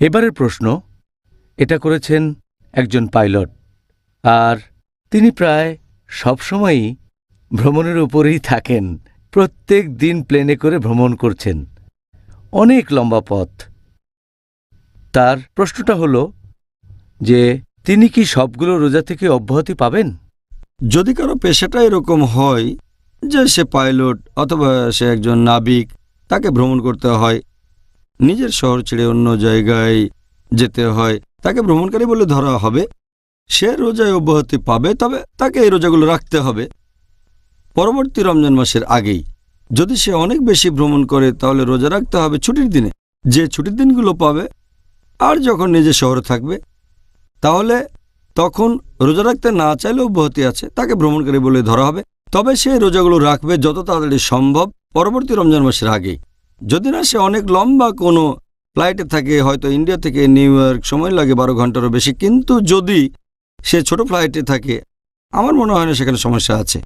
এবারের প্রশ্ন, এটা করেছেন একজন পাইলট। আর তিনি প্রায় সবসময়ই ভ্রমণের উপরেই থাকেন, প্রত্যেক দিন প্লেনে করে ভ্রমণ করছেন। অনেক লম্বা পথ। তার প্রশ্নটা হল যে, তিনি কি সবগুলো রোজা থেকে অব্যাহতি পাবেন? যদি কারও পেশাটা এরকম হয় যে সে পাইলট অথবা সে একজন নাবিক, তাকে ভ্রমণ করতে হয় নিজের শহর ছেড়ে অন্য জায়গায় যেতে হয়। তাকে ভ্রমণকারী বলে ধরা হবে। সে রোজায় অব্যাহতি পাবে, তবে তাকে এই রোজাগুলো রাখতে হবে। পরবর্তী রমজান মাসের আগেই। যদি সে অনেক বেশি ভ্রমণ করে, তাহলে রোজা রাখতে হবে ছুটির দিনে। যে ছুটির দিনগুলো পাবে, আর যখন নিজের শহরে থাকবে, তাহলে তখন রোজা রাখতে না চাইলে অব্যাহতি আছে, তাকে ভ্রমণকারী বলে ধরা হবে। তবে সে রোজাগুলো রাখবে যত তাড়াতাড়ি সম্ভব, পরবর্তী রমজান মাসের আগেই। যদি না, সে অনেক লম্বা কোনো ফ্লাইটে থাকে, হয়তো ইন্ডিয়া থেকে নিউ ইয়র্ক সময় লাগে বারো ঘন্টারও বেশি। কিন্তু যদি সে ছোট ফ্লাইটে থাকে, আমার মনে হয় না সেখানে সমস্যা আছে।